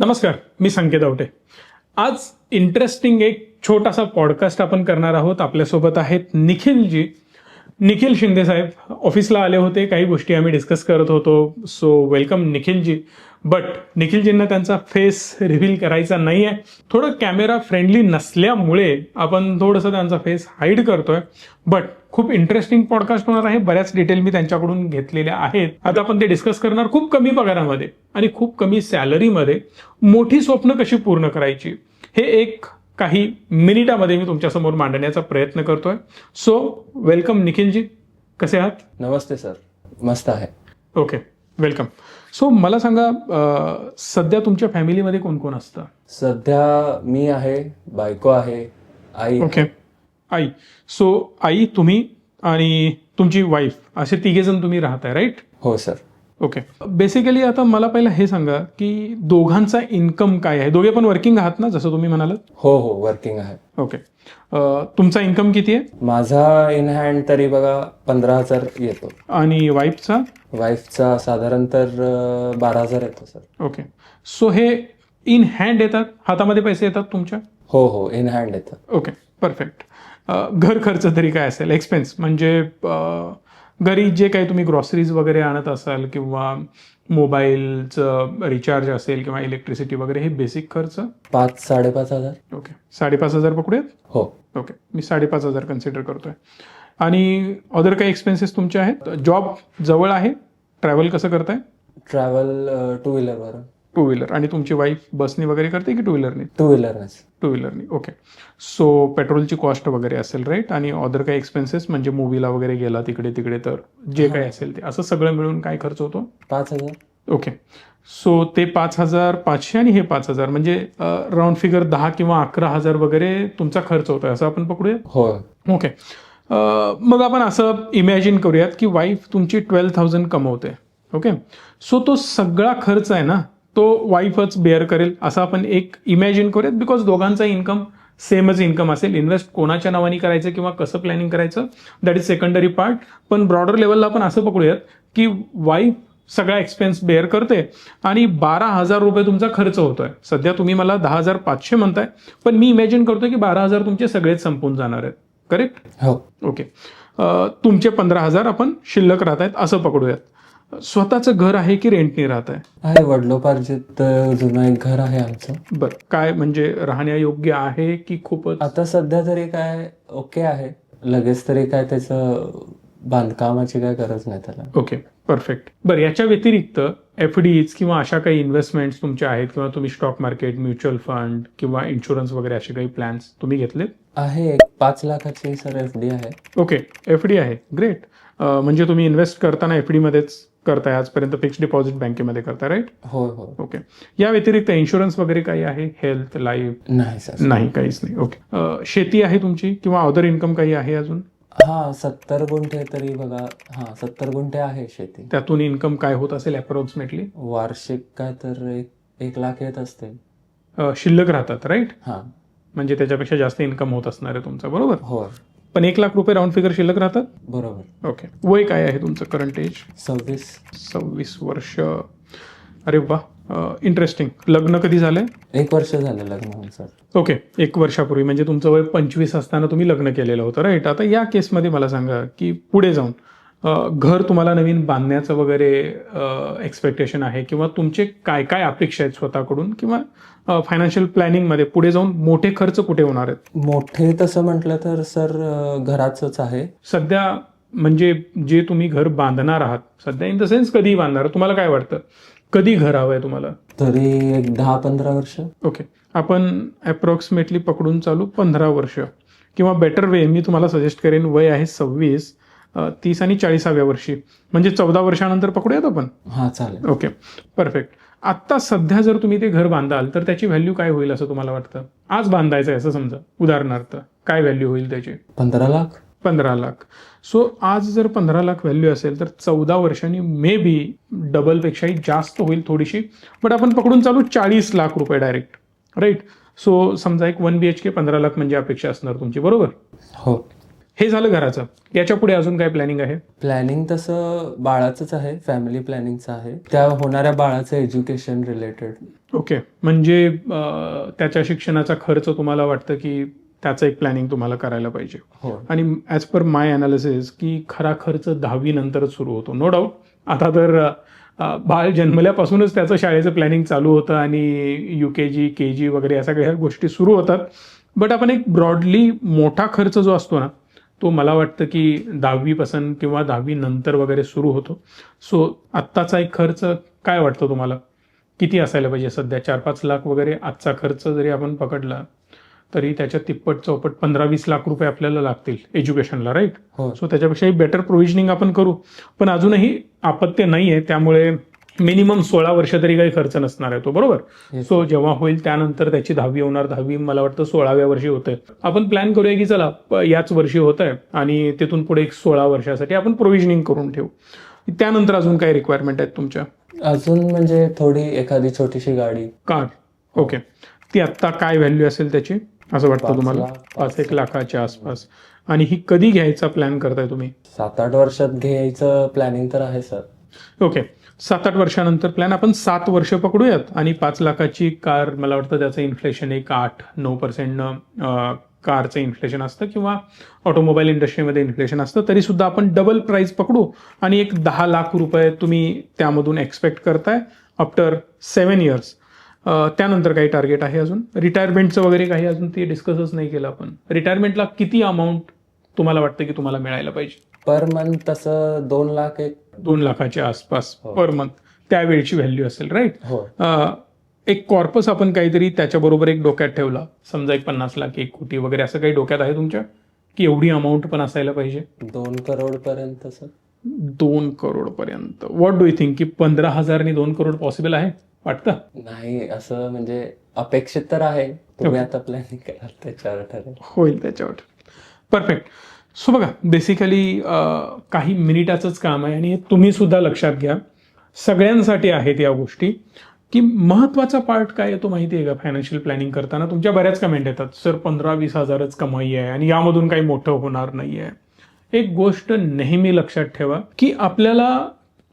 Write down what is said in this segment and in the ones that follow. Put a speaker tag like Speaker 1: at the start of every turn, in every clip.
Speaker 1: नमस्कार मी संकेत आवटे. आज इंटरेस्टिंग एक छोटासा पॉडकास्ट आपण करणार आहोत. आपल्यासोबत आहेत निखिलजी. निखिल शिंदे साहेब ऑफिसला आले होते. काही गोष्टी आम्ही डिस्कस करत होतो. So welcome Nikhil ji. But निखिलजींना त्यांचा फेस रिव्हील करायचा नाही आहे थोडं कॅमेरा फ्रेंडली नसल्यामुळे आपण थोडंसं त्यांचा फेस हाईड करतोय. बट खूप इंटरेस्टिंग पॉडकास्ट होणार आहे. बऱ्याच डिटेल मी त्यांच्याकडून घेतलेल्या आहेत. आता आपण ते डिस्कस करणार खूप कमी पगारामध्ये आणि खूप कमी सॅलरीमध्ये मोठी स्वप्न कशी पूर्ण करायची? हे एक काही मिनिटामध्ये मी तुमच्यासमोर मांडण्याचा प्रयत्न करतोय. So welcome Nikhil ji. कसे आहात?
Speaker 2: नमस्ते सर. मस्त आहे.
Speaker 1: ओके वेलकम सो मला सांगा सध्या तुमच्या फॅमिलीमध्ये कोण कोण असतं?
Speaker 2: सध्या मी आहे बायको आहे आई.
Speaker 1: Okay I. सो आई तुम्ही आणि तुमची वाईफ असे तिघे जण तुम्ही राहताय राईट
Speaker 2: हो सर
Speaker 1: ओके बेसिकली आता मला पहिलं हे सांगा की दोघांचा इन्कम काय आहे? दोघे पण वर्किंग आहात ना जसं तुम्ही म्हणालात?
Speaker 2: हो हो वर्किंग आहे.
Speaker 1: ओके तुमचा इन्कम किती आहे?
Speaker 2: माझा इन हँड तरी बघा पंधरा हजार येतो.
Speaker 1: आणि वाईफचा
Speaker 2: वाईफचा साधारण तर बारा हजार येतो सर.
Speaker 1: ओके सो हे इन हँड येतात? हातामध्ये पैसे येतात तुमच्या?
Speaker 2: हो हो इन हँड येतं
Speaker 1: ओके परफेक्ट घर खर्च तरी काय असेल? एक्सपेन्स म्हणजे घरी जे काही तुम्ही ग्रॉसरीज वगैरे आणत असाल किंवा मोबाईलचं रिचार्ज असेल किंवा इलेक्ट्रिसिटी वगैरे हे बेसिक खर्च?
Speaker 2: पाच साडेपाच हजार.
Speaker 1: ओके साडेपाच हजार पकडूयात?
Speaker 2: हो.
Speaker 1: ओके मी साडेपाच हजार कन्सिडर करतोय. आणि अदर काही एक्सपेन्सेस तुमचे आहेत? जॉब जवळ आहे? ट्रॅव्हल कसं करताय?
Speaker 2: ट्रॅव्हल टू व्हीलरवर
Speaker 1: टू व्हीलर. आणि तुमची वाईफ बसनी वगैरे करते की टू व्हीलरनी
Speaker 2: टू व्हीलरनेच
Speaker 1: टू व्हीलरनी ओके सो पेट्रोलची कॉस्ट वगैरे असेल राईट आणि अदर काही एक्सपेन्सेस म्हणजे मूवीला वगैरे गेला तिकडे तिकडे तर जे काही असेल ते. असं सगळं मिळून काय खर्च होतो?
Speaker 2: पाच हजार.
Speaker 1: ओके सो ते पाच हजार पाचशे आणि हे पाच हजार. म्हणजे राऊंड फिगर दहा किंवा अकरा हजार वगैरे तुमचा खर्च होतोय. असं आपण पकडूया?
Speaker 2: हो
Speaker 1: ओके मग आपण असं इमॅजिन करूयात की वाईफ तुमची ट्वेल्व थाउजंड कमवते ओके सो तो सगळा खर्च आहे ना तो वाईफच बेअर करेल असं आपण एक इमॅजिन करूयात. बिकॉज दोघांचा इन्कम सेमच इन्कम असेल. इन्व्हेस्ट कोणाच्या नावाने करायचं किंवा कसं प्लॅनिंग करायचं दॅट इज सेकंडरी पार्ट पण ब्रॉडर लेवलला आपण असं पकडूयात की वाईफ सगळा एक्सपेन्स बेअर करते आणि बारा हजार रुपये तुमचा खर्च होतोय. सध्या तुम्ही मला दहा हजार पाचशे म्हणताय पण मी इमॅजिन करतोय की बारा हजार तुमचे सगळेच संपून जाणार आहेत. करेक्ट
Speaker 2: हो.
Speaker 1: ओके तुमचे पंधरा हजार आपण शिल्लक राहत आहेत असं पकडूयात. स्वतःचं घर आहे की रेंटने राहत आहे?
Speaker 2: आहे वडलोपार्जित जुनं एक घर आहे आमचं.
Speaker 1: बरं काय म्हणजे राहण्यायोग्य आहे की खूपच?
Speaker 2: आता सध्या तरी काय ओके आहे. लगेच तरी काय त्याचं बांधकामाची काय गरज नाही त्याला.
Speaker 1: ओके परफेक्ट बरं याच्या व्यतिरिक्त एफ डीज किंवा अशा काही इन्व्हेस्टमेंट्स तुमच्या आहेत किंवा तुम्ही स्टॉक मार्केट म्युच्युअल फंड किंवा इन्शुरन्स वगैरे असे काही प्लॅन्स तुम्ही घेतलेत?
Speaker 2: आहे एक पाच लाखाची सर एफ डी आहे.
Speaker 1: ओके एफ डी आहे. ग्रेट म्हणजे तुम्ही इन्व्हेस्ट करताना एफ डीमध्येच करताय आजपर्यंत फिक्स्ड डिपॉझिट बँकेमध्ये करताय राईट
Speaker 2: हो हो
Speaker 1: ओके या व्यतिरिक्त इन्शुरन्स वगैरे काही आहे? हेल्थ लाईफ
Speaker 2: नाही सर
Speaker 1: नाही काहीच नाही. ओके शेती आहे तुमची किंवा अदर इन्कम काही आहे अजून?
Speaker 2: हा सत्तर गुंठे तरी बघा. हा सत्तर गुंठे आहे शेती.
Speaker 1: त्यातून इन्कम काय होत असेल अप्रॉक्सिमेटली
Speaker 2: वार्षिक काय तर एक एक लाख येत असते
Speaker 1: शिल्लक राहतात राईट
Speaker 2: हा.
Speaker 1: म्हणजे त्याच्यापेक्षा जास्त इन्कम होत असणार आहे तुमचं बरोबर?
Speaker 2: हो
Speaker 1: पण एक लाख रुपये राऊंड फिगर शिल्लक राहतात?
Speaker 2: बरोबर.
Speaker 1: ओके वय काय आहे तुमचं करंट एज
Speaker 2: सव्वीस.
Speaker 1: सव्वीस वर्ष. अरे वा इंटरेस्टिंग लग्न कधी झालंय?
Speaker 2: एक वर्ष झालं लग्न होऊन सर.
Speaker 1: ओके एक वर्षापूर्वी. म्हणजे तुमचं वय पंचवीस असताना तुम्ही लग्न केलेलं होतं राईट आता या केसमध्ये मला सांगा की पुढे जाऊन घर तुम्हाला नवीन बांधण्याचं वगैरे एक्सपेक्टेशन आहे किंवा तुमचे काय काय अपेक्षा आहेत स्वतःकडून किंवा फायनान्शियल प्लॅनिंगमध्ये पुढे जाऊन मोठे खर्च कुठे होणार आहेत?
Speaker 2: मोठे तसं म्हटलं तर सर घराचंच आहे.
Speaker 1: सध्या म्हणजे जे तुम्ही घर बांधणार आहात सध्या इन द सेन्स कधी बांधणार तुम्हाला काय वाटतं? कधी घर हवं आहे तुम्हाला?
Speaker 2: तरी एक दहा पंधरा वर्ष.
Speaker 1: ओके आपण अप्रॉक्सिमेटली पकडून चालू पंधरा वर्ष. किंवा बेटर वे मी तुम्हाला सजेस्ट करेन वय आहे सव्वीस. तीस आणि चाळीसाव्या वर्षी. म्हणजे चौदा वर्षानंतर पकडूयात आपण?
Speaker 2: हा चालेल.
Speaker 1: ओके. परफेक्ट आत्ता सध्या जर तुम्ही ते घर बांधाल तर त्याची व्हॅल्यू काय होईल असं तुम्हाला वाटतं? आज बांधायचं आहे असं समजा उदाहरणार्थ. काय व्हॅल्यू होईल त्याची?
Speaker 2: पंधरा लाख.
Speaker 1: पंधरा लाख. सो आज जर पंधरा लाख व्हॅल्यू असेल तर चौदा वर्षांनी मे बी डबलपेक्षाही जास्त होईल थोडीशी. बट आपण पकडून चालू चाळीस लाख रुपये डायरेक्ट राईट सो समजा एक वन बी एच के पंधरा लाख म्हणजे अपेक्षा असणार तुमची बरोबर?
Speaker 2: हो.
Speaker 1: हे झालं घराचं. याच्यापुढे अजून काय प्लॅनिंग आहे?
Speaker 2: प्लॅनिंग तसं बाळाचंच आहे फॅमिली प्लॅनिंगचं आहे. त्या होणाऱ्या बाळाचं एज्युकेशन रिलेटेड
Speaker 1: ओके म्हणजे त्याच्या शिक्षणाचा खर्च तुम्हाला वाटतं की त्याचं एक प्लॅनिंग तुम्हाला करायला पाहिजे?
Speaker 2: हो.
Speaker 1: आणि ॲज पर माय अनालिसिस की खरा खर्च दहावी नंतरच सुरू होतो. नो डाऊट आता तर बाळ जन्मल्यापासूनच त्याचं शाळेचं प्लॅनिंग चालू होतं आणि यू के जी के जी वगैरे या सगळ्या गोष्टी सुरू होतात. बट आपण एक ब्रॉडली मोठा खर्च जो असतो ना तो मला वाटतं की दहावीपासून किंवा दहावी नंतर वगैरे सुरू होतो. सो आत्ताचा एक खर्च काय वाटतं तुम्हाला? किती असायला पाहिजे? सध्या चार पाच लाख वगैरे आजचा खर्च जरी आपण पकडला तरी त्याच्या तिप्पट चौपट पंधरा वीस लाख रुपये आपल्याला लागतील एज्युकेशनला राईट
Speaker 2: हो.
Speaker 1: सो त्याच्यापेक्षाही बेटर प्रोव्हिजनिंग आपण करू. पण अजूनही आपत्य नाही आहे त्यामुळे मिनिमम सोळा वर्ष तरी काही खर्च नसणार आहे तो बरोबर. सो जेव्हा होईल त्यानंतर त्याची दहावी होणार. दहावी मला वाटतं सोळाव्या वर्षी होतंय. आपण प्लॅन करूया की चला याच वर्षी होत आहे आणि तिथून पुढे एक सोळा वर्षासाठी आपण प्रोव्हिजनिंग करून ठेवू. त्यानंतर अजून काय रिक्वायरमेंट आहेत तुमच्या?
Speaker 2: अजून म्हणजे थोडी एखादी छोटीशी गाडी.
Speaker 1: कार ओके ती आत्ता काय व्हॅल्यू असेल त्याची? असं वाटतं तुम्हाला? पाच एक लाखाच्या आसपास. आणि ही कधी घ्यायचा प्लॅन करताय तुम्ही?
Speaker 2: सात आठ वर्षात घ्यायचं प्लॅनिंग तर आहे सर
Speaker 1: ओके सात आठ वर्षानंतर प्लॅन आपण सात वर्ष पकडूयात. आणि पाच लाखाची कार मला वाटतं त्याचं इन्फ्लेशन एक आठ नऊ पर्सेंटनं कारचं इन्फ्लेशन असतं किंवा ऑटोमोबाईल इंडस्ट्रीमध्ये इन्फ्लेशन असतं तरी सुद्धा आपण डबल प्राईस पकडू. आणि एक दहा लाख रुपये तुम्ही त्यामधून एक्सपेक्ट करताय आफ्टर सेवन इयर्स त्यानंतर काही टार्गेट आहे अजून. रिटायरमेंटचं वगैरे काही अजून ते डिस्कसच नाही केलं आपण. रिटायरमेंटला किती अमाऊंट तुम्हाला वाटतं की तुम्हाला मिळायला पाहिजे?
Speaker 2: पर मंथ तसं दोन लाख एक
Speaker 1: दोन लाखाच्या आसपास
Speaker 2: हो.
Speaker 1: पर मंथ त्यावेळची व्हॅल्यू असेल राईट
Speaker 2: हो.
Speaker 1: एक कॉर्पस आपण काहीतरी त्याच्याबरोबर एक डोक्यात ठेवला. समजा एक पन्नास लाख एक कोटी वगैरे असं काही डोक्यात आहे तुमच्या? की एवढी अमाऊंट पण असायला पाहिजे?
Speaker 2: दोन करोड पर्यंत सर.
Speaker 1: दोन करोड पर्यंत. व्हॉट डू यू थिंक की पंधरा हजारनी दोन करोड पॉसिबल आहे? वाटतं?
Speaker 2: नाही असं म्हणजे अपेक्षित तर आहे. तुम्ही. आता प्लॅनिंग कराल त्याच्यावर ठरेल.
Speaker 1: होईल त्याच्यावर परफेक्ट सो बघा बेसिकली काही मिनिटाचंच काम आहे आणि हे तुम्ही सुद्धा लक्षात घ्या. सगळ्यांसाठी आहेत या गोष्टी. की महत्त्वाचा पार्ट काय तो माहिती आहे का फायनान्शियल प्लॅनिंग करताना? तुमच्या बऱ्याच कमेंट येतात. सर पंधरा वीस हजारच कमाई आहे आणि यामधून काही मोठं होणार नाही आहे एक गोष्ट नेहमी लक्षात ठेवा की आपल्याला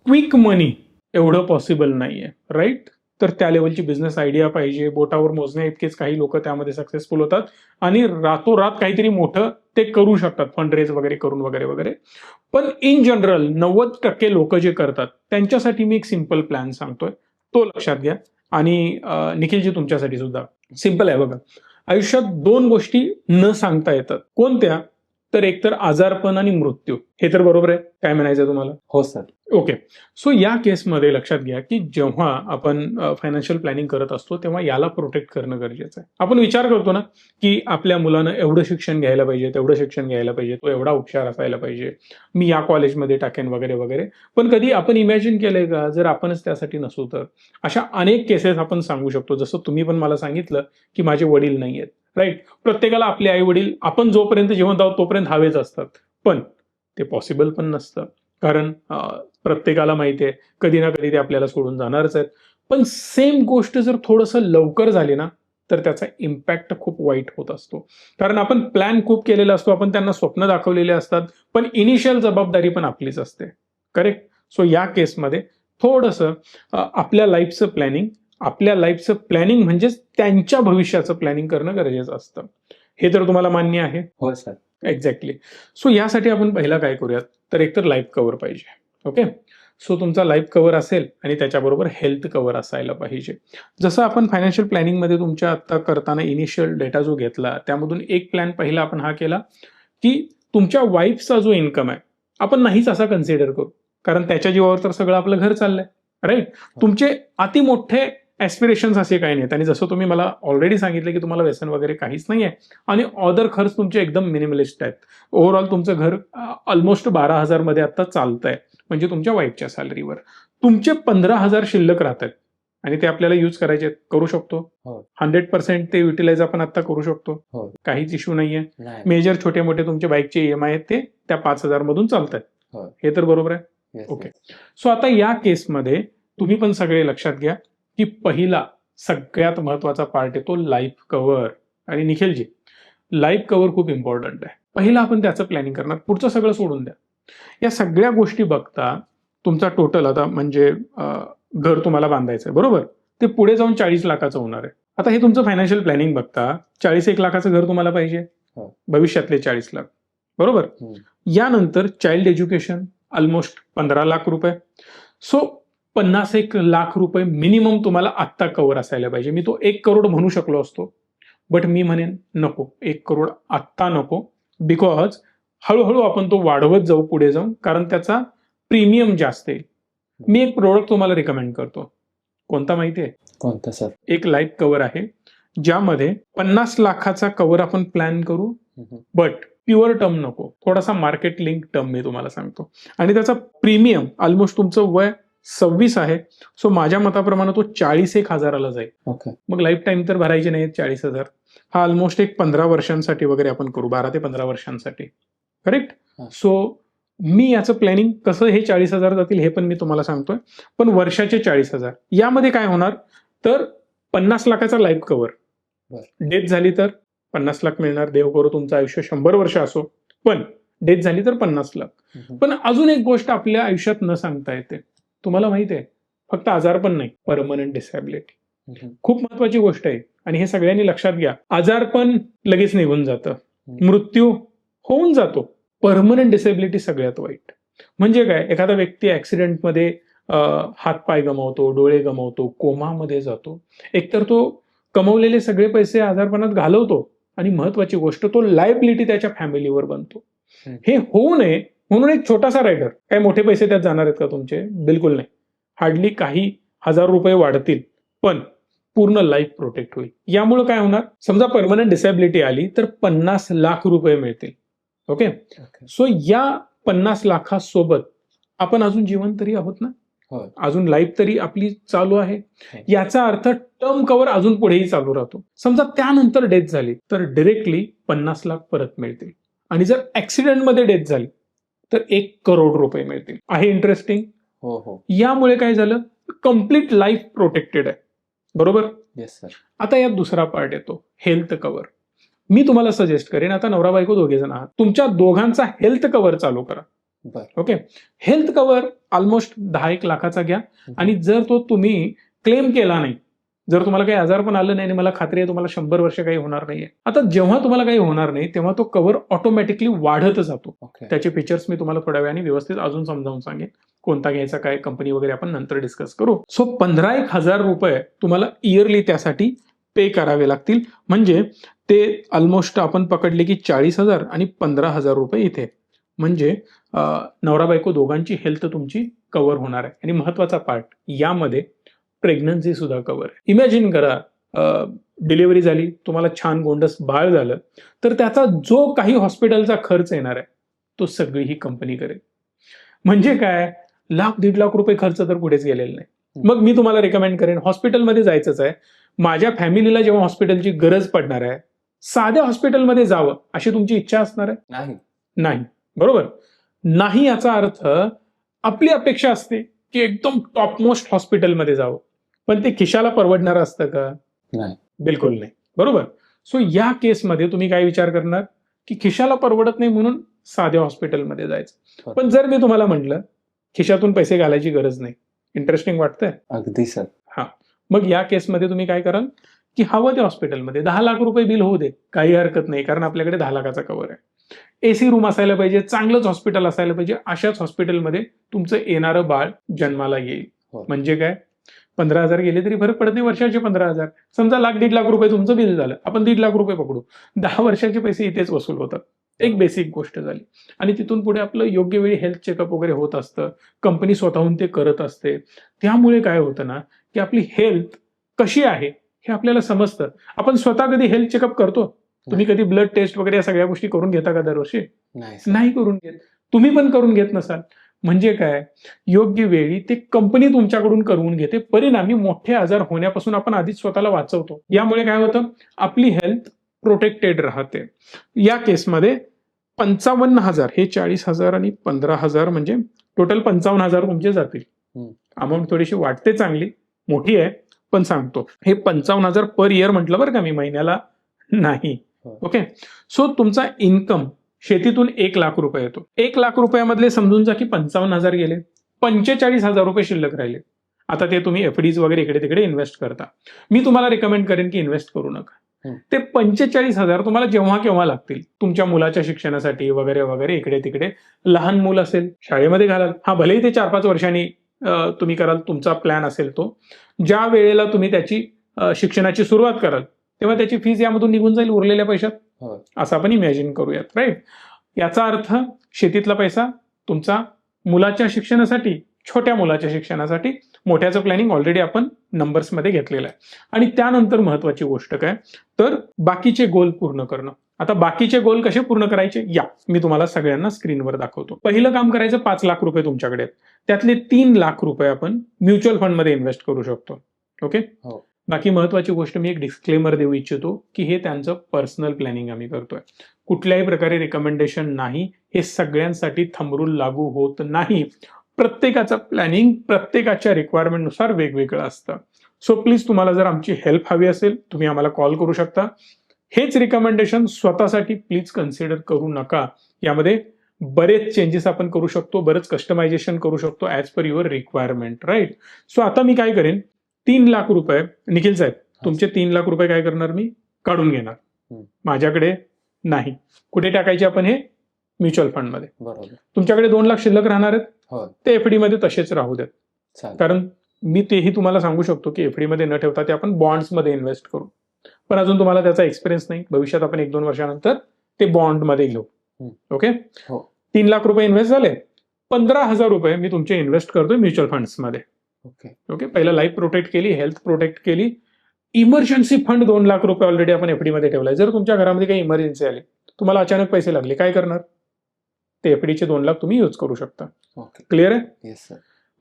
Speaker 1: क्विक मनी एवढं पॉसिबल नाही आहे राईट तर त्या लेवलची बिझनेस आयडिया पाहिजे. बोटावर मोजण्या इतकेच काही लोक त्यामध्ये सक्सेसफुल होतात. आणि रातोरात काहीतरी मोठं ते करू शकतात. फंड रेज वगैरे करून वगैरे वगैरे. पण इन जनरल नव्वद टक्के लोक जे करतात त्यांच्यासाठी मी एक सिंपल प्लॅन सांगतोय. तो लक्षात घ्या. आणि निखिलजी तुमच्यासाठी सुद्धा. सिंपल आहे बघा. आयुष्यात दोन गोष्टी न सांगता येतात. कोणत्या? तर एकतर आजारपण आणि मृत्यू. हे तर बरोबर आहे. काय म्हणायचं तुम्हाला?
Speaker 2: हो सर.
Speaker 1: ओके सो या केसमध्ये लक्षात घ्या की जेव्हा आपण फायनान्शियल प्लॅनिंग करत असतो तेव्हा याला प्रोटेक्ट करणं गरजेचं आहे. आपण विचार करतो ना की आपल्या मुलानं एवढं शिक्षण घ्यायला पाहिजे तेवढं शिक्षण घ्यायला पाहिजे तो एवढा हुशार असायला पाहिजे. मी या कॉलेजमध्ये टाकेन वगैरे वगैरे. पण कधी आपण इमॅजिन केलंय का? जर आपणच त्यासाठी नसू तर. अशा अनेक केसेस आपण सांगू शकतो. जसं तुम्ही पण मला सांगितलं की माझे वडील नाही आहेत राईट प्रत्येकाला आपले आई वडील आपण जोपर्यंत जिवंत आहोत तोपर्यंत हवेच असतात. पण ते पॉसिबल पण नसतं. कारण प्रत्येकाला माहिती आहे. कधी ना कधी ते आपल्याला सोडून जाणारच आहेत. पण सेम गोष्ट जर थोडंसं लवकर झाली ना तर त्याचा इम्पॅक्ट खूप वाईट होत असतो. कारण आपण प्लॅन खूप केलेला असतो आपण त्यांना स्वप्न दाखवलेले असतात पण इनिशियल जबाबदारी पण आपलीच असते. करेक्ट सो या केसमध्ये थोडंसं आपल्या लाईफचं प्लॅनिंग आपल्या लाईफचं प्लॅनिंग म्हणजेच त्यांच्या भविष्याचं प्लॅनिंग करणं गरजेचं असतं. हे तर तुम्हाला मान्य आहे.
Speaker 2: हो सर.
Speaker 1: एक्झॅक्टली सो यासाठी आपण पहिला काय करूयात? तर एकतर लाईफ कव्हर पाहिजे. ओके सो तुमचा लाईफ कवर असेल आणि त्याच्याबरोबर हेल्थ कव्हर असायला पाहिजे. जसं आपण फायनान्शियल प्लॅनिंगमध्ये तुमच्या आत्ता करताना इनिशियल डेटा जो घेतला त्यामधून एक प्लॅन पहिला आपण हा केला की तुमच्या वाईफचा जो इन्कम आहे आपण नाहीच असा कन्सिडर करू. कारण त्याच्या जीवावर तर सगळं आपलं घर चाललंय राईट तुमचे अति मोठे ॲस्पिरेशन्स असे काही नाहीत. आणि जसं तुम्ही मला ऑलरेडी सांगितलं की तुम्हाला व्यसन वगैरे काहीच नाही आहे आणि ऑदर खर्च तुमचे एकदम मिनिमलिस्ट आहेत. ओव्हरऑल तुमचं घर ऑलमोस्ट बारा हजारमध्ये आत्ता चालतंय. आहे म्हणजे तुमच्या वाईफच्या सॅलरीवर. तुमचे पंधरा हजार शिल्लक राहत आहेत आणि ते आपल्याला यूज करायचे. करू शकतो.
Speaker 2: हो.
Speaker 1: हंड्रेड पर्सेंट ते युटिलाइज आपण आता करू शकतो.
Speaker 2: हो.
Speaker 1: काहीच इश्यू नाहीये.
Speaker 2: नाही.
Speaker 1: मेजर छोटे मोठे तुमचे बाईकचे ई एम आय आहेत ते त्या पाच हजार मधून चालत आहेत
Speaker 2: हो.
Speaker 1: हे तर बरोबर आहे? ओके. सो आता या केसमध्ये तुम्ही पण सगळे लक्षात घ्या की पहिला सगळ्यात महत्त्वाचा पार्ट येतो लाईफ कव्हर आणि निखिलजी लाईफ कव्हर खूप इम्पॉर्टंट आहे. पहिलं आपण त्याचं प्लॅनिंग करणार. पुढचं सगळं सोडून द्या. या सगळ्या गोष्टी बघता तुमचा टोटल आता म्हणजे घर तुम्हाला बांधायचं आहे बरोबर? ते पुढे जाऊन चाळीस लाखाचं होणार आहे. आता हे तुमचं फायनान्शियल प्लॅनिंग बघता चाळीस एक लाखाचं घर तुम्हाला पाहिजे.
Speaker 2: हो.
Speaker 1: भविष्यातले चाळीस लाख. बरोबर?
Speaker 2: हम्म.
Speaker 1: यानंतर चाइल्ड एज्युकेशन ऑलमोस्ट पंधरा लाख रुपये. सो पन्नास एक लाख रुपये मिनिमम तुम्हाला आत्ता कवर असायला पाहिजे. मी तो एक करोड म्हणू शकलो असतो. बट मी म्हणेन नको. एक करोड आत्ता नको. बिकॉज हळूहळू आपण तो वाढवत जाऊ पुढे जाऊन कारण त्याचा प्रीमियम जास्त येईल मी एक प्रोडक्ट तुम्हाला रिकमेंड करतो. कोणता माहिती आहे?
Speaker 2: कोणतं सर
Speaker 1: एक लाईफ कवर आहे. ज्यामध्ये पन्नास लाखाचा कवर आपण प्लॅन करू. बट प्युअर टर्म नको. थोडासा मार्केट लिंक टर्म मी तुम्हाला सांगतो. आणि त्याचा प्रीमियम ऑलमोस्ट तुमचं वय सव्वीस आहे. सो माझ्या मताप्रमाणे तो चाळीस एक हजाराला जाईल.
Speaker 2: ओके
Speaker 1: मग लाईफ टाईम तर भरायचे नाहीत चाळीस हजार. हा ऑलमोस्ट एक पंधरा वर्षांसाठी वगैरे आपण करू. बारा ते पंधरा वर्षांसाठी. करेक्ट. सो मी याचं प्लॅनिंग कसं हे चाळीस हजार जातील हे पण मी तुम्हाला सांगतोय. पण वर्षाचे चाळीस हजार. यामध्ये काय होणार? तर पन्नास लाखाचा लाईफ कव्हर. डेथ झाली तर पन्नास लाख मिळणार. देव करो तुमचं आयुष्य. शंभर वर्ष असो. पण डेथ झाली तर पन्नास लाख. पण अजून एक गोष्ट आपल्या आयुष्यात न सांगता येते. तुम्हाला माहिती आहे फक्त आजार पण नाही. परमनंट डिसॅबिलिटी खूप महत्वाची गोष्ट आहे. आणि हे सगळ्यांनी लक्षात घ्या. आजार पण लगेच निघून जातं. मृत्यू होऊन जातो. परमनंट डिसेबिलिटी सगळ्यात वाईट. म्हणजे काय? एखादा व्यक्ती ऍक्सिडेंटमध्ये हात पाय गमावतो डोळे गमावतो कोमामध्ये जातो. एकतर तो कमवलेले सगळे पैसे आजारपणात घालवतो आणि महत्वाची गोष्ट तो लायबिलिटी त्याच्या फॅमिलीवर बनतो. हे होऊ नये म्हणून एक छोटासा रायडर काय मोठे पैसे त्यात जाणार आहेत का तुमचे? बिलकुल नाही. हार्डली काही हजार रुपये वाढतील पण पूर्ण लाईफ प्रोटेक्ट होईल. यामुळे काय होणार? समजा परमनंट डिसेबिलिटी आली तर पन्नास लाख रुपये मिळतील. ओके सो या पन्नास लाखासोबत आपण अजून जिवंत तरी आहोत ना. अजून लाईफ तरी आपली चालू आहे.
Speaker 2: होय.
Speaker 1: याचा अर्थ टर्म कव्हर अजून पुढेही चालू राहतो. समजा त्यानंतर डेथ झाली तर डिरेक्टली पन्नास लाख परत मिळतील. आणि जर ऍक्सिडेंटमध्ये डेथ झाली तर एक करोड रुपये मिळतील. आहे इंटरेस्टिंग
Speaker 2: हो हो.
Speaker 1: यामुळे काय झालं? कंप्लीट लाईफ प्रोटेक्टेड आहे. बरोबर?
Speaker 2: येस सर
Speaker 1: आता यात दुसरा पार्ट येतो. हेल्थ कव्हर मी तुम्हाला सजेस्ट करेन आता नवरा बायको दोघे जण आहात. तुमच्या दोघांचा हेल्थ कव्हर चालू करा. ओके हेल्थ कव्हर ऑलमोस्ट दहा एक लाखाचा घ्या. आणि जर तो तुम्ही क्लेम केला नाही जर तुम्हाला काही आजार पण आलं नाही आणि मला खात्री आहे तुम्हाला शंभर वर्ष काही होणार नाहीये. आता जेव्हा तुम्हाला काही होणार नाही तेव्हा तो कव्हर ऑटोमॅटिकली वाढत जातो.
Speaker 2: ओके
Speaker 1: त्याचे फीचर्स मी तुम्हाला थोड्या वेळाने व्यवस्थित अजून समजावून सांगेन. कोणता घ्यायचा काय कंपनी वगैरे आपण नंतर डिस्कस करू. सो पंधरा एक हजार रुपये तुम्हाला इयरली त्यासाठी पे करावे लागतील. म्हणजे ते ऑलमोस्ट आपण पकडले की चाळीस हजार आणि पंधरा हजार रुपये इथे. म्हणजे नवरा बायको दोघांची हेल्थ तुमची कव्हर होणार आहे. आणि महत्त्वाचा पार्ट यामध्ये प्रेग्नन्सी सुद्धा कव्हर आहे. इमॅजिन करा डिलिव्हरी झाली तुम्हाला छान गोंडस बाळ झालं तर त्याचा जो काही हॉस्पिटलचा खर्च येणार आहे तो सगळी ही कंपनी करेल. म्हणजे काय लाख दीड लाख रुपये खर्च तर कुठेच गेलेला नाही. मग मी तुम्हाला रेकमेंड करेन हॉस्पिटलमध्ये जायचंच आहे. माझ्या फॅमिलीला जेव्हा हॉस्पिटलची गरज पडणार आहे साध्या हॉस्पिटलमध्ये जावं अशी तुमची इच्छा असणार आहे?
Speaker 2: नाही.
Speaker 1: नाही. बरोबर? नाही याचा अर्थ आपली अपेक्षा असते की एकदम टॉपमोस्ट हॉस्पिटलमध्ये जावं. पण ते खिशाला परवडणारं असतं का?
Speaker 2: नाही.
Speaker 1: बिलकुल नाही. बरोबर? सो या केसमध्ये तुम्ही काय विचार करणार? की खिशाला परवडत नाही म्हणून साध्या हॉस्पिटलमध्ये जायचं. पण जर मी तुम्हाला म्हटलं खिशातून पैसे घालायची गरज नाही. इंटरेस्टिंग वाटतंय?
Speaker 2: अगदी सर.
Speaker 1: मग या केसमध्ये तुम्ही काय कराल? की हवं ते हॉस्पिटलमध्ये. दहा लाख रुपये बिल होऊ दे. काही हरकत नाही कारण आपल्याकडे दहा लाखाचा कव्हर आहे. एसी रूम असायला पाहिजे चांगलंच हॉस्पिटल असायला पाहिजे अशाच हॉस्पिटलमध्ये तुमचं येणारं बाळ जन्माला येईल.
Speaker 2: हो.
Speaker 1: म्हणजे काय? पंधरा हजार गेले तरी फरक पडत नाही वर्षाचे पंधरा हजार. समजा लाख दीड लाख रुपये तुमचं बिल झालं. आपण दीड लाख रुपये पकडू. दहा वर्षाचे पैसे इथेच वसूल होतात. एक बेसिक गोष्ट झाली. आणि तिथून पुढे आपलं योग्य वेळी हेल्थ चेकअप वगैरे होत असतं. कंपनी स्वतःहून ते करत असते. त्यामुळे काय होतं ना की आपली हेल्थ कशी आहे हे आपल्याला समजतं. आपण स्वतः कधी हेल्थ चेकअप करतो? तुम्ही कधी ब्लड टेस्ट वगैरे या सगळ्या गोष्टी करून घेता का दरवर्षी?
Speaker 2: नाही
Speaker 1: करून घेत. तुम्ही पण करून घेत नसाल. म्हणजे काय? योग्य वेळी ते कंपनी तुमच्याकडून करून घेते. परिणामी मोठे आजार होण्यापासून आपण आधीच स्वतःला वाचवतो. यामुळे काय होतं? आपली हेल्थ प्रोटेक्टेड राहते. या केसमध्ये पंचावन्न हजार हे चाळीस हजार आणि पंधरा हजार म्हणजे टोटल पंचावन्न हजार तुमचे जातील. अमाऊंट थोडीशी वाटते चांगली. मोठी आहे पण सांगतो. हे पंचावन्न हजार पर इयर म्हटलं बरं का मी महिन्याला. नाही.
Speaker 2: हो.
Speaker 1: ओके सो तुमचा इन्कम शेतीतून एक लाख रुपये येतो. एक लाख रुपयामधले समजून जा की पंचावन्न हजार गेले. पंचेचाळीस हजार रुपये शिल्लक राहिले. आता ते तुम्ही एफ डीज वगैरे इकडे तिकडे इन्व्हेस्ट करता. मी तुम्हाला रिकमेंड करेन की इन्व्हेस्ट करू नका.
Speaker 2: हम्म.
Speaker 1: ते पंचेचाळीस हजार तुम्हाला जेव्हा केव्हा लागतील. तुमच्या मुलाच्या शिक्षणासाठी वगैरे वगैरे इकडे तिकडे. लहान मूल असेल शाळेमध्ये घालाल. हा भलेही ते चार पाच वर्षांनी तुम्ही कराल तुमचा प्लॅन असेल तो. ज्या वेळेला तुम्ही त्याची शिक्षणाची सुरुवात कराल तेव्हा त्याची फीज यामधून निघून जाईल उरलेल्या पैशात. असं आपण इमॅजिन करूयात राईट याचा अर्थ शेतीतला पैसा तुमचा मुलाच्या शिक्षणासाठी छोट्या मुलाच्या शिक्षणासाठी मोठ्याचं प्लॅनिंग ऑलरेडी आपण नंबर्समध्ये घेतलेलं आहे. आणि त्यानंतर महत्वाची गोष्ट काय? तर बाकीचे गोल पूर्ण करणं. आता बाकीचे गोल कसे पूर्ण करायचे? या. मी तुम्हाला सगळ्यांना स्क्रीनवर दाखवतो. पहिलं काम करायचं पाच लाख रुपये तुमच्याकडे आहेत. त्यातले तीन लाख रुपये आपण म्युच्युअल फंडमध्ये इन्व्हेस्ट करू शकतो. ओके?
Speaker 2: हो.
Speaker 1: बाकी महत्वाची गोष्ट मी एक डिस्क्लेमर देऊ इच्छितो की हे त्यांचं पर्सनल प्लॅनिंग आम्ही करतोय. कुठल्याही प्रकारे रिकमेंडेशन नाही. हे सगळ्यांसाठी थंबरूल लागू होत नाही. प्रत्येकाचं प्लॅनिंग प्रत्येकाच्या रिक्वायरमेंटनुसार वेगवेगळं असतं. सो प्लीज तुम्हाला जर आमची हेल्प हवी असेल तुम्ही आम्हाला कॉल करू शकता. हेच रिकमेंडेशन स्वतःसाठी प्लीज कन्सिडर करू नका. यामध्ये बरेच चेंजेस आपण करू शकतो बरेच कस्टमायझेशन करू शकतो as per your requirement right so आता मी काय करेन? तीन लाख रुपये निखिल साहेब तुमचे तीन लाख रुपये काय करणार मी? काढून घेणार. माझ्याकडे नाही. कुठे टाकायचे आपण हे? म्युच्युअल फंडमध्ये
Speaker 2: बरोबर.
Speaker 1: तुमच्याकडे दोन लाख शिल्लक राहणार आहेत. ते एफडी मध्ये तसेच राहू देत. कारण मी तेही तुम्हाला सांगू शकतो की एफडी मध्ये न ठेवता ते आपण बॉन्ड्समध्ये इन्व्हेस्ट करू. पण अजून तुम्हाला त्याचा एक्सपिरियन्स नाही. भविष्यात आपण एक दोन वर्षानंतर ते बॉन्डमध्ये घेऊ.
Speaker 2: हम्म.
Speaker 1: ओके
Speaker 2: हो.
Speaker 1: तीन लाख रुपये इन्व्हेस्ट झाले. पंधरा हजार रुपये मी तुमचे इन्व्हेस्ट करतोय म्युच्युअल फंड्समध्ये
Speaker 2: ओके
Speaker 1: ओके पहिला लाईफ प्रोटेक्ट केली हेल्थ प्रोटेक्ट केली. इमर्जन्सी फंड दोन लाख रुपये ऑलरेडी आपण एफडी मध्ये ठेवलाय. जर तुमच्या घरामध्ये काही इमर्जन्सी आली तुम्हाला अचानक पैसे लागले काय करणार? ते एफडीचे दोन लाख तुम्ही यूज करू शकता. क्लिअर आहे?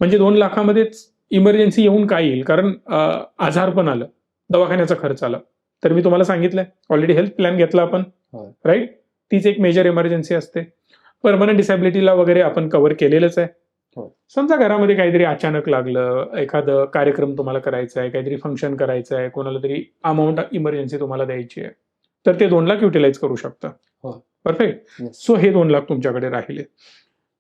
Speaker 1: म्हणजे दोन लाखामध्येच इमर्जन्सी येऊन काय येईल? कारण आजार पण आलं. दवाखान्याचा खर्च आला. तर मी तुम्हाला सांगितलंय ऑलरेडी हेल्थ प्लॅन घेतला आपण. राईट तीच एक मेजर इमर्जन्सी असते. परमनंट डिसॅबिलिटीला वगैरे आपण कव्हर केलेलंच आहे. समजा घरामध्ये काहीतरी अचानक लागलं एखादं कार्यक्रम तुम्हाला करायचा आहे काहीतरी फंक्शन करायचं आहे कोणाला तरी अमाऊंट इमर्जन्सी तुम्हाला द्यायची आहे तर ते दोन लाख युटिलाइज करू शकता. परफेक्ट सो हे दोन लाख तुमच्याकडे राहिले.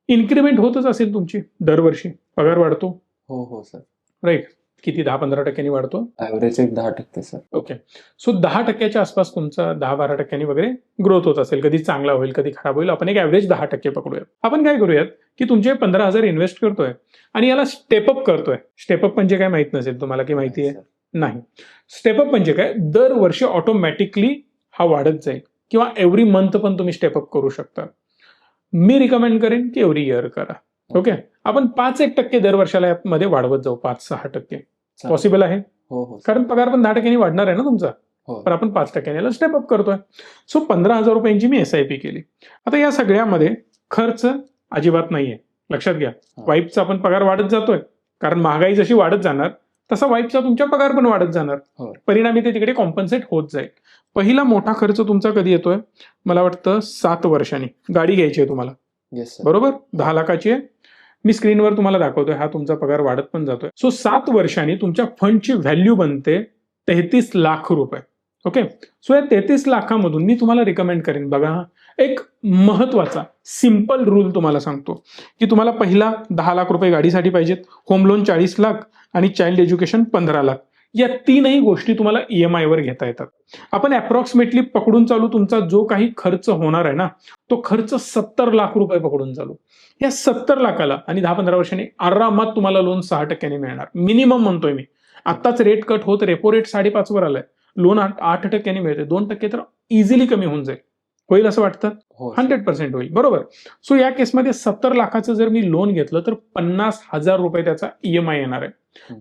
Speaker 1: इन्क्रीमेंट होतच असेल तुमची दरवर्षी. पगार वाढतो.
Speaker 2: हो हो सर
Speaker 1: राईट किती? दहा पंधरा टक्क्यांनी वाढतो?
Speaker 2: ॲव्हरेज एक दहा टक्के सर
Speaker 1: ओके. सो दहा टक्क्याच्या आसपास तुमचा दहा बारा टक्क्यांनी वगैरे ग्रोथ होत असेल. कधी चांगला होईल कधी खराब होईल. आपण एक ॲव्हरेज दहा टक्के पकडूयात. आपण काय करूयात की तुमचे पंधरा हजार इन्व्हेस्ट करतोय आणि याला स्टेपअप करतोय. स्टेपअप म्हणजे काय माहीत नसेल तुम्हाला की माहिती आहे? नाही. स्टेपअप म्हणजे काय? दरवर्षी ऑटोमॅटिकली हा वाढत जाईल. किंवा एव्हरी मंथ पण तुम्ही स्टेपअप करू शकता. मी रिकमेंड करेन की एव्हरी इयर करा. ओके? आपण पाच एक टक्के दरवर्षाला यामध्ये वाढवत जाऊ. पाच सहा टक्के. पॉसिबल आहे?
Speaker 2: हो हो.
Speaker 1: कारण पगार पण दहा टक्क्यांनी वाढणार आहे ना तुमचा.
Speaker 2: हो.
Speaker 1: पण आपण पाच टक्क्यांनी याला स्टेपअप करतोय. सो पंधरा हजार रुपयांची मी एस आय पी केली. आता या सगळ्यामध्ये खर्च अजिबात नाहीये. लक्षात घ्या. वाईफचा पण पगार वाढत जातोय. कारण महागाई जशी वाढत जाणार तसा वाईफचा तुमच्या पगार पण वाढत जाणार. परिणामी ते तिकडे कॉम्पन्सेट होत जाईल. पहिला मोठा खर्च तुमचा कधी येतोय? मला वाटतं सात वर्षांनी. गाडी घ्यायची आहे तुम्हाला. बरोबर? दहा लाखाची आहे. मी स्क्रीनवर तुम्हाला दाखवतोय हा तुमचा पगार वाढत पण जातोय. सो सात वर्षांनी तुमच्या फंडची व्हॅल्यू बनते तेहतीस लाख रुपये. ओके सो या तेहतीस लाखामधून मी तुम्हाला रिकमेंड करेन. बघा एक महत्त्वाचा सिंपल रूल तुम्हाला सांगतो की तुम्हाला पहिला दहा लाख रुपये गाडीसाठी पाहिजेत होम लोन चाळीस लाख आणि चाइल्ड एज्युकेशन पंधरा लाख. या तीनही गोष्टी तुम्हाला ई एम आयवर घेता येतात. आपण अप्रॉक्सिमेटली पकडून चालू तुमचा जो काही खर्च होणार आहे ना तो खर्च सत्तर लाख रुपये पकडून चालू. या सत्तर लाखाला आणि दहा पंधरा वर्षांनी आरामात तुम्हाला लोन सहा टक्क्यांनी मिळणार. मिनिमम म्हणतोय मी. आत्ताच रेट कट होत रेपो रेट साडेपाच वर आलाय. लोन आठ टक्क्यांनी मिळते दोन टक्के तर इझिली कमी होऊन जाईल. होईल असं वाटतं?
Speaker 2: हो.
Speaker 1: हंड्रेड पर्सेंट होईल. बरोबर. सो या केसमध्ये सत्तर लाखाचं जर मी लोन घेतलं तर पन्नास हजार रुपये त्याचा ई एम आय येणार आहे.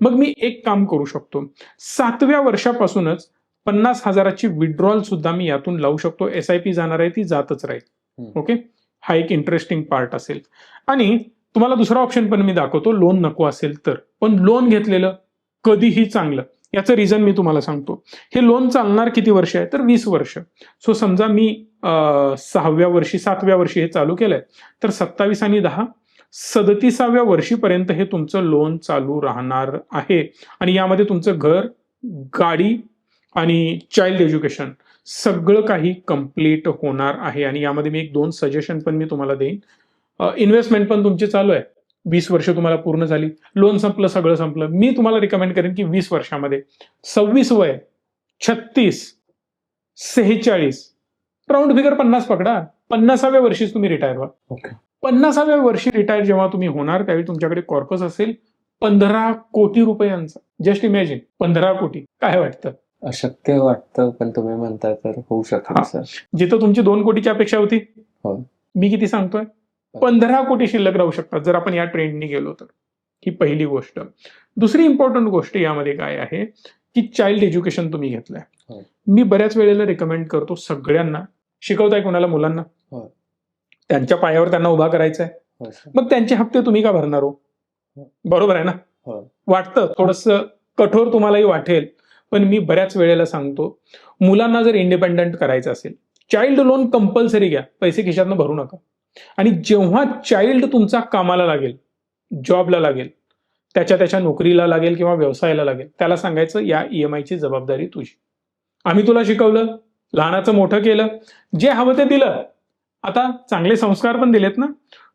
Speaker 1: मग मी एक काम करू शकतो. सातव्या वर्षापासूनच पन्नास हजाराची विड्रॉल सुद्धा मी यातून लावू शकतो. एस आय पी जाणार आहे ती जातच राहील. ओके हा एक इंटरेस्टिंग पार्ट असेल. आणि तुम्हाला दुसरा ऑप्शन पण मी दाखवतो लोन नको असेल तर. पण लोन घेतलेलं कधीही चांगलं. याचं रिझन मी तुम्हाला सांगतो. हे लोन चालणार किती वर्ष आहे? तर वीस वर्ष. सो समजा मी सहाव्या वर्षी सातव्या वर्षी हे चालू केलंय. तर सत्तावीस आणि दहा सदतीसाव्या वर्षीपर्यंत हे तुमचं लोन चालू राहणार आहे. आणि यामध्ये तुमचं घर गाडी आणि चाइल्ड एज्युकेशन सगळं काही कंप्लीट होणार आहे. आणि यामध्ये मी एक दोन सजेशन पण मी तुम्हाला देईन. इन्व्हेस्टमेंट पण तुमची चालू आहे. वीस वर्ष तुम्हाला पूर्ण झाली. लोन संपलं सगळं संपलं. मी तुम्हाला रिकमेंड करेन की वीस वर्षामध्ये सव्वीस वय छत्तीस सेहेचाळीस राऊंड फिगर पन्नास पकडा. पन्नासाव्या वर्षीच तुम्ही रिटायर व्हा.
Speaker 2: ओके
Speaker 1: पन्नासाव्या वर्षी रिटायर जेव्हा तुम्ही होणार त्यावेळी तुमच्याकडे कॉर्पस असेल पंधरा कोटी रुपयांचा. जस्ट इमॅजिन पंधरा कोटी. काय वाटतं?
Speaker 2: अशक्य वाटतं पण तुम्ही म्हणताय तर होऊ
Speaker 1: हा.
Speaker 2: शकेल सर.
Speaker 1: जिथं तुमची दोन कोटीची अपेक्षा होती
Speaker 2: हो.
Speaker 1: मी किती सांगतोय? पंधरा कोटी शिल्लक राहू शकतात जर आपण या ट्रेंडनी गेलो तर. ही पहिली गोष्ट. दुसरी इम्पॉर्टंट गोष्ट यामध्ये काय आहे की चाइल्ड एज्युकेशन तुम्ही घेतलंय.
Speaker 2: हो.
Speaker 1: मी बऱ्याच वेळेला रिकमेंड करतो सगळ्यांना शिकवताय कोणाला? मुलांना.
Speaker 2: हो.
Speaker 1: त्यांच्या पायावर त्यांना उभा करायचा आहे
Speaker 2: हो सर.
Speaker 1: मग त्यांचे हप्ते तुम्ही का भरणार हो?
Speaker 2: हो.
Speaker 1: बरोबर आहे ना?
Speaker 2: हो.
Speaker 1: वाटतं थोडस कठोर तुम्हालाही वाटेल. पण मी बऱ्याच वेळेला सांगतो मुलांना जर इंडिपेंडंट करायचं असेल चाइल्ड लोन कंपल्सरी घ्या पैसे खिशातनं भरू नका. आणि जेव्हा चाइल्ड तुमचा कामाला लागेल जॉबला लागेल त्याच्या त्याच्या नोकरीला लागेल किंवा व्यवसायाला लागेल त्याला सांगायचं या ई एम आयची जबाबदारी तुझी. आम्ही तुला शिकवलं लहानाचं मोठं केलं जे हवं ते दिलं. आता चांगले संस्कार पण दिलेत ना?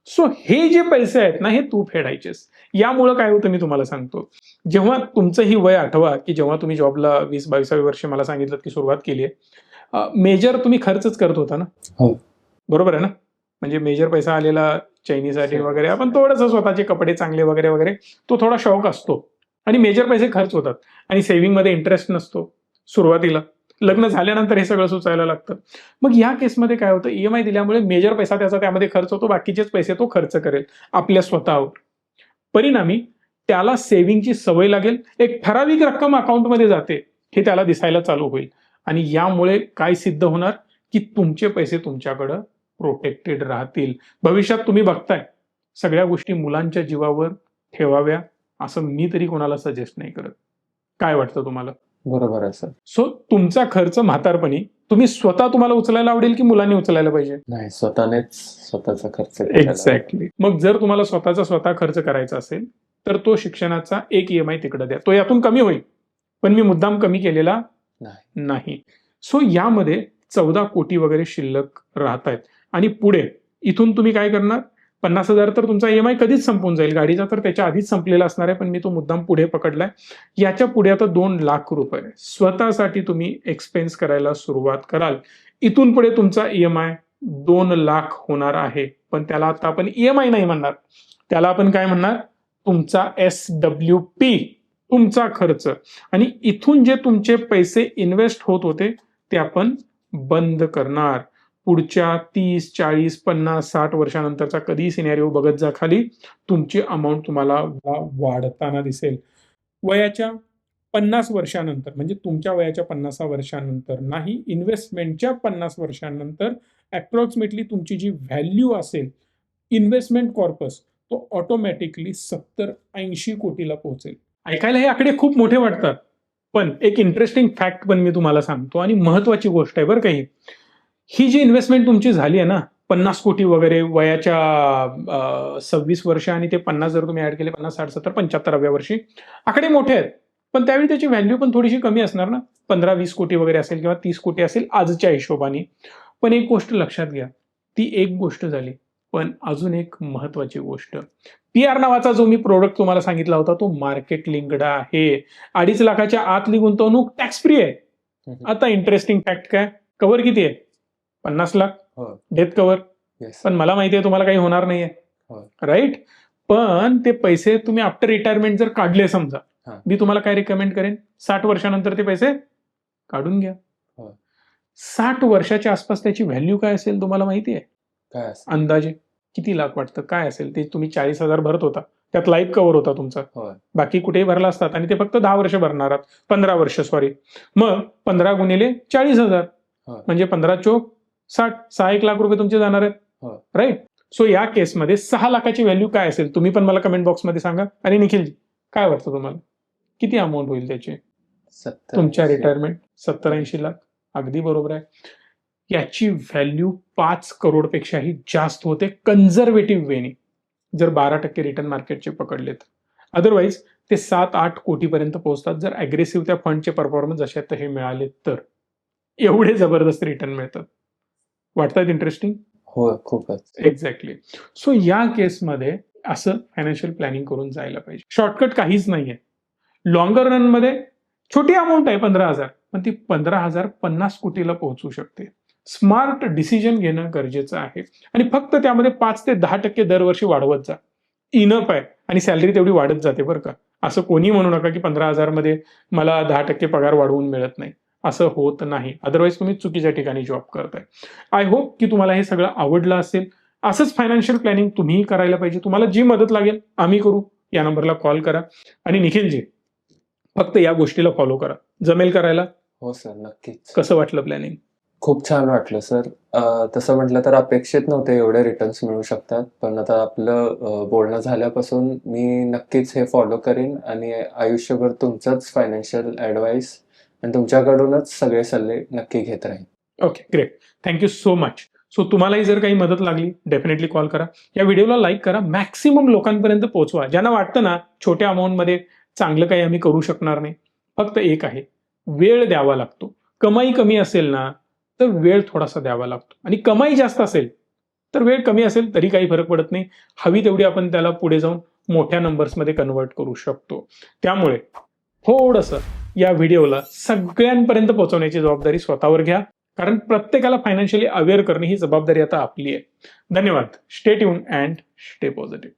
Speaker 1: सो हे जे पैसे आहेत ना हे तू फेडायचेस. यामुळं काय होतं मी तुम्हाला सांगतो. जेव्हा तुमचं ही वय आठवा की जेव्हा तुम्ही जॉबला वीस बावीसाव्या वर्षी मला सांगितलं की सुरुवात केली आहे मेजर तुम्ही खर्चच करत होता ना?
Speaker 2: हो.
Speaker 1: बरोबर आहे ना? म्हणजे मेजर पैसा आलेला चैनीसाठी वगैरे आपण थोडंसं स्वतःचे कपडे चांगले वगैरे वगैरे तो थोडा शौक असतो. आणि मेजर पैसे खर्च होतात. आणि सेव्हिंगमध्ये इंटरेस्ट नसतो सुरुवातीला. लग्न झाल्यानंतर हे सगळं सुचायला लागतं. मग या केसमध्ये काय होतं? ईएमआय दिल्यामुळे मेजर पैसा त्याचा त्यामध्ये खर्च होतो बाकीचेच पैसे तो खर्च करेल आपल्या स्वतःवर. परिणामी त्याला सेव्हिंगची सवय लागेल. एक ठराविक रक्कम अकाउंटमध्ये जाते. हे त्याला दिसायला चालू होईल. आणि यामुळे काय सिद्ध होणार? की तुमचे पैसे तुमच्याकडं प्रोटेक्टेड राहतील. भविष्यात तुम्ही बघताय सगळ्या गोष्टी मुलांच्या जीवावर ठेवाव्या असं मी तरी कोणाला सजेस्ट नाही करत. काय वाटतं तुम्हाला?
Speaker 2: बरोबर आहे सर.
Speaker 1: सो तुमचा खर्च म्हातारपणी तुम्ही स्वतः तुम्हाला उचलायला आवडेल की मुलांनी उचलायला पाहिजे?
Speaker 2: नाही स्वतःनेच स्वतःचा खर्च.
Speaker 1: एक्झॅक्टली मग जर तुम्हाला स्वतःचा स्वतः खर्च करायचा असेल तर तो शिक्षणाचा एक ई एम आय तिकडे द्या. तो यातून कमी होईल पण मी मुद्दाम कमी केलेला
Speaker 2: नाही.
Speaker 1: नाही. सो यामध्ये चौदा कोटी वगैरे शिल्लक राहत आहेत आणि पुढे इथून तुम्ही काय करणार? पन्नास हजार तर तुमचा ईएमआय कधीच संपून जाईल. गाडीचा तर त्याच्या आधीच संपलेला असणार आहे पण मी तो मुद्दाम पुढे पकडलाय. याच्यापुढे आता दोन लाख रुपये स्वतःसाठी तुम्ही एक्सपेन्स करायला सुरुवात कराल. इथून पुढे तुमचा ईएमआय दोन लाख होणार आहे. पण त्याला आता आपण ईएमआय नाही म्हणणार. त्याला आपण काय म्हणणार? तुमचा एस डब्ल्यू पी तुमचा खर्च. आणि इथून जे तुमचे पैसे इन्व्हेस्ट होत होते ते आपण बंद करणार. पुढच्या तीस चाळीस पन्नास साठ वर्षानंतरचा कधी सिनेरिओ बघत जा खाली. तुमची अमाऊंट तुम्हाला वाढताना दिसेल. वयाच्या पन्नास वर्षानंतर म्हणजे तुमच्या वयाच्या पन्नासा वर्षानंतर नाही इन्व्हेस्टमेंटच्या पन्नास वर्षानंतर अप्रॉक्सिमेटली तुमची जी व्हॅल्यू असेल इन्व्हेस्टमेंट कॉर्पस तो ऑटोमॅटिकली सत्तर ऐंशी कोटीला पोहोचेल. ऐकायला हे आकडे खूप मोठे वाटतात. पण एक इंटरेस्टिंग फॅक्ट पण मी तुम्हाला सांगतो आणि महत्वाची गोष्ट आहे बरं काही ही जी इन्व्हेस्टमेंट तुमची झाली आहे ना पन्नास कोटी वगैरे वयाच्या सव्वीस वर्ष आणि ते पन्नास जर तुम्ही ऍड केले पन्नास साठ सत्तर पंच्याहत्तराव्या वर्षी आकडे मोठे आहेत. पण त्यावेळी त्याची व्हॅल्यू पण थोडीशी कमी असणार ना. पंधरा वीस कोटी वगैरे असेल किंवा तीस कोटी असेल आजच्या हिशोबाने. पण एक गोष्ट लक्षात घ्या. ती एक गोष्ट झाली. पण अजून एक महत्वाची गोष्ट. पी आर नावाचा जो मी प्रोडक्ट तुम्हाला सांगितला होता तो मार्केट लिंक्ड आहे. अडीच लाखाच्या आतली गुंतवणूक टॅक्स फ्री आहे. आता इंटरेस्टिंग फॅक्ट काय? कव्हर किती आहे? पन्नास लाख
Speaker 2: हो.
Speaker 1: Death cover
Speaker 2: Yes.
Speaker 1: पण मला माहिती आहे तुम्हाला काही होणार नाहीये.
Speaker 2: हो.
Speaker 1: राईट पण ते पैसे तुम्ही आफ्टर रिटायरमेंट जर काढले समजा
Speaker 2: हा.
Speaker 1: मी तुम्हाला काय रिकमेंड करेन? साठ वर्षानंतर ते पैसे काढून घ्या.
Speaker 2: हो.
Speaker 1: साठ वर्षाच्या आसपास त्याची व्हॅल्यू काय असेल तुम्हाला माहिती आहे
Speaker 2: काय
Speaker 1: अंदाजे किती लाख वाटतं? काय असेल? ते तुम्ही चाळीस हजार भरत होता. त्यात लाईफ कव्हर होता तुमचा. बाकी कुठेही भरला असतात आणि ते फक्त दहा वर्ष भरणार आहात. पंधरा वर्ष सॉरी मग पंधरा गुणिले चाळीस हजार.
Speaker 2: हो.
Speaker 1: म्हणजे पंधरा चोक साठ सहा एक लाख रुपये तुमचे जाणार आहेत.
Speaker 2: हो.
Speaker 1: राईट सो या केसमध्ये सहा लाखाची व्हॅल्यू काय असेल? तुम्ही पण मला कमेंट बॉक्समध्ये सांगा. आणि निखिलजी काय वाटतं तुम्हाला? किती अमाऊंट होईल त्याची? तुमच्या. रिटायरमेंट सत्तर ऐंशी लाख. अगदी बरोबर आहे. याची व्हॅल्यू पाच करोडपेक्षाही जास्त होते कन्झर्वेटिव्ह वेनी जर बारा टक्के रिटर्न मार्केटचे पकडले तर अदरवाईज ते सात आठ कोटीपर्यंत पोहोचतात जर अग्रेसिव्ह त्या फंडचे परफॉर्मन्स असे तर हे मिळाले तर. एवढे जबरदस्त रिटर्न मिळतात. वाटतात इंटरेस्टिंग
Speaker 2: हो खूपच.
Speaker 1: एक्झॅक्टली सो या केसमध्ये असं फायनान्शियल प्लॅनिंग करून जायला पाहिजे. शॉर्टकट काहीच नाहीये. लॉंगर रनमध्ये छोटी अमाऊंट आहे पंधरा हजार. पण ती पंधरा हजार पन्नास कोटीला पोहोचू शकते. स्मार्ट डिसिजन घेणं गरजेचं आहे. आणि फक्त त्यामध्ये पाच ते दहा टक्के दरवर्षी वाढवत जा. इनफ आहे. आणि सॅलरी तेवढी वाढत जाते बरं का. असं कोणी म्हणू नका की पंधरा हजारमध्ये मला दहा टक्के पगार वाढवून मिळत नाही. असं होत नाही. अदरवाईज तुम्ही चुकीच्या ठिकाणी जॉब करताय. आय होप की तुम्हाला हे सगळं आवडलं असेल. असंच फायनान्शियल प्लॅनिंग तुम्हीही करायला पाहिजे. तुम्हाला जी मदत लागेल आम्ही करू. या नंबरला कॉल करा. आणि निखिलजी फक्त या गोष्टीला फॉलो करा. जमेल करायला?
Speaker 2: हो सर नक्कीच.
Speaker 1: कसं वाटलं प्लॅनिंग
Speaker 2: खूप छान वाटलं सर. तसं म्हटलं तर अपेक्षित नव्हते एवढे रिटर्न्स मिळू शकतात. पण आता आपलं बोलणं झाल्यापासून मी नक्कीच हे फॉलो करीन. आणि आयुष्यभर तुमचंच फायनान्शियल ॲडवाईस आणि तुमच्याकडूनच सगळे सल्ले नक्की घेत राहील
Speaker 1: okay great thank you so much so तुम्हालाही जर काही मदत लागली डेफिनेटली कॉल करा. या व्हिडिओला लाईक करा. मॅक्सिमम लोकांपर्यंत पोहोचवा. ज्यांना वाटतं ना छोट्या अमाऊंटमध्ये चांगलं काही आम्ही करू शकणार नाही. फक्त एक आहे. वेळ द्यावा लागतो. कमाई कमी असेल ना तर वेळ थोडासा द्यावा लागतो. आणि कमाई जास्त असेल तर वेळ कमी असेल तरी काही फरक पडत नाही. हवी तेवढी आपण त्याला पुढे जाऊन मोठ्या नंबर्समध्ये कन्वर्ट करू शकतो. त्यामुळे थोडस या व्हिडिओला सगळ्यांपर्यंत पोहोचवण्याची जबाबदारी स्वतःवर घ्या. कारण प्रत्येकाला फायनान्शियली अवेअर करणे ही जबाबदारी आता आपली आहे. धन्यवाद. Stay tune and stay positive